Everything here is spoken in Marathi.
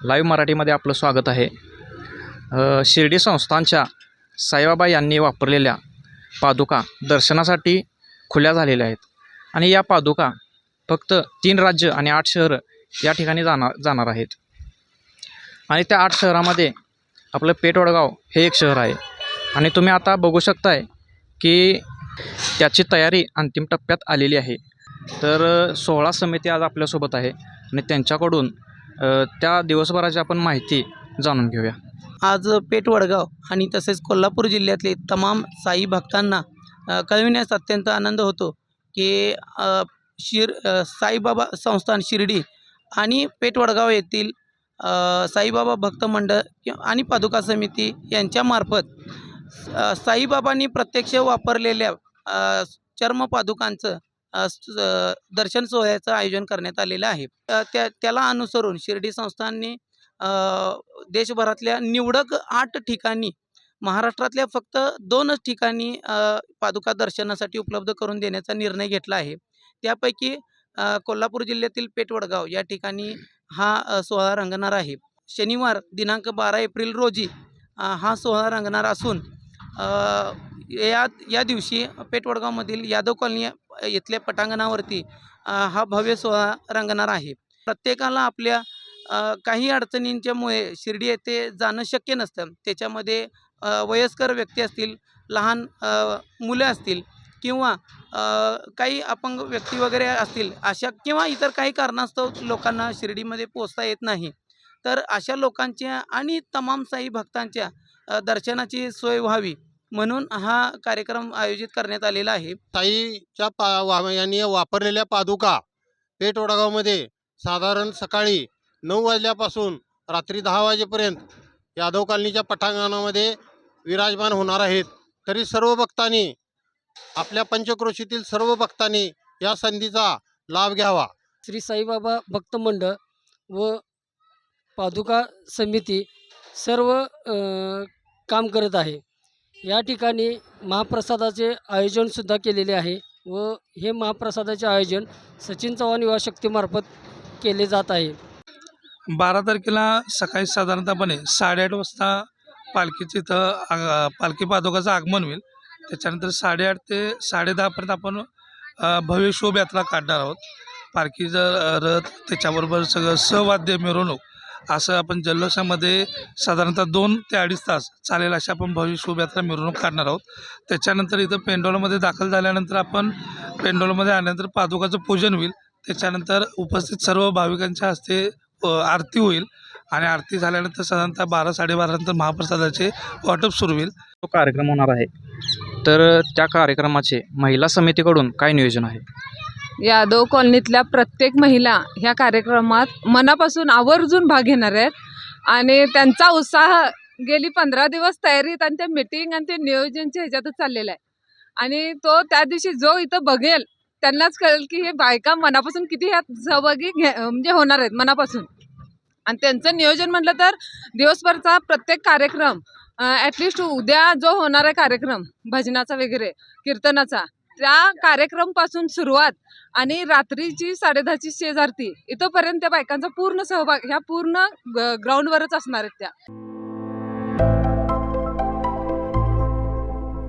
लाईव्ह मराठीमध्ये आपलं स्वागत आहे. शिर्डी संस्थांच्या साईबाबा यांनी वापरलेल्या पादुका दर्शनासाठी खुल्या झालेल्या आहेत. आणि या पादुका फक्त तीन राज्य आणि आठ शहरं या ठिकाणी जाणार जाणार आहेत. आणि त्या आठ शहरामध्ये आपलं पेटवडगाव हे एक शहर आहे. आणि तुम्ही आता बघू शकताय की त्याची तयारी अंतिम टप्प्यात आलेली आहे. तर सोहळा समिती आज आपल्यासोबत आहे आणि त्यांच्याकडून त्या दिवसभराची आपण माहिती जाणून घेऊया. आज पेठ वडगाव आणि तसेच कोल्हापूर जिल्ह्यातले तमाम साई भक्तांना कळविण्यास अत्यंत आनंद होतो की शिर साईबाबा संस्थान शिर्डी आणि पेठ वडगाव येथील साईबाबा भक्त मंडळ आणि पादुका समिती यांच्यामार्फत साईबाबांनी प्रत्यक्ष वापरलेल्या चर्मपादुकांचं दर्शन सोहळ्याचं आयोजन करण्यात आलेलं आहे. त्या त्याला अनुसरून शिर्डी संस्थांनी देशभरातल्या निवडक आठ ठिकाणी महाराष्ट्रातल्या फक्त दोनच ठिकाणी पादुका दर्शनासाठी उपलब्ध करून देण्याचा निर्णय घेतला आहे. त्यापैकी कोल्हापूर जिल्ह्यातील पेटवडगाव या ठिकाणी हा सोहळा रंगणार आहे. शनिवार दिनांक बारा एप्रिल रोजी हा सोहळा रंगणार असून या या दिवशी पेटवडगावमधील यादव कॉलनी इथल्या पटांगणावरती हा भव्य सोहळा रंगणार आहे. प्रत्येकाला आपल्या काही अडचणींच्यामुळे शिर्डी येथे जाणं शक्य नसतं. त्याच्यामध्ये वयस्कर व्यक्ती असतील लहान मुलं असतील किंवा काही अपंग व्यक्ती वगैरे असतील अशा किंवा इतर काही कारणास्तव लोकांना शिर्डीमध्ये पोचता येत नाही. तर अशा लोकांच्या आणि तमाम साई भक्तांच्या दर्शनाची सोय व्हावी. म्हणून हा कार्यक्रम आयोजित करण्यात आलेला आहे. ताईच्या पा वा यांनी वापरलेल्या पादुका पेठ वडगावमध्ये साधारण सकाळी नऊ वाजल्यापासून रात्री दहा वाजेपर्यंत यादव कॉलनीच्या पटांगणामध्ये विराजमान होणार आहेत. तरी सर्व भक्तांनी आपल्या पंचक्रोशीतील सर्व भक्तांनी या संधीचा लाभ घ्यावा. श्री साईबाबा भक्त मंडळ व पादुका समिती सर्व काम करत आहे. या ठिकाणी महाप्रसादाचे आयोजनसुद्धा केलेले आहे व हे महाप्रसादाचे आयोजन सचिन चव्हाण युवा शक्तीमार्फत केले जात आहे. बारा तारखेला सकाळी साधारणतःपणे साडेआठ वाजता पालखीचं इथं पालखी पादोकाचं आगमन होईल. त्याच्यानंतर साडेआठ ते साडेदहापर्यंत आपण भव्य शोभयात्रा काढणार आहोत. पालखीचं रथ त्याच्याबरोबर सगळं सहवाद्य मिरवणूक असं आपण जल्लोषामध्ये साधारणतः दोन ते अडीच तास चालेल अशी आपण भव्य शोभायात्रा मिरवणूक काढणार आहोत. त्याच्यानंतर इथं पेंडॉलमध्ये दाखल झाल्यानंतर आपण पेंडॉलमध्ये आल्यानंतर पादुकाचं पूजन होईल. त्याच्यानंतर उपस्थित सर्व भाविकांच्या हस्ते आरती होईल आणि आरती झाल्यानंतर साधारणतः बारा साडेबारानंतर महाप्रसादाचे वाटप सुरू होईल. तो कार्यक्रम होणार आहे. तर त्या कार्यक्रमाचे महिला समितीकडून काय नियोजन आहे? यादव कॉलनीतल्या प्रत्येक महिला ह्या कार्यक्रमात मनापासून आवर्जून भाग घेणार आहेत. आणि त्यांचा उत्साह गेली पंधरा दिवस तयारीत आणि त्या मीटिंग आणि ते नियोजनच्या ह्याच्यातच चाललेलं आहे. आणि तो त्या दिवशी जो इथं बघेल त्यांनाच कळेल की हे बायका मनापासून किती ह्यात सहभागी घे म्हणजे होणार आहेत मनापासून. आणि त्यांचं नियोजन म्हटलं तर दिवसभरचा प्रत्येक कार्यक्रम ॲटलिस्ट उद्या जो होणार आहे कार्यक्रम भजनाचा वगैरे कीर्तनाचा त्या कार्यक्रमपासून सुरुवात आणि रात्रीची साडेदहाची शेजारती इथंपर्यंत त्या बायकांचा पूर्ण सहभाग ह्या पूर्ण ग्राउंडवरच असणार आहेत त्या.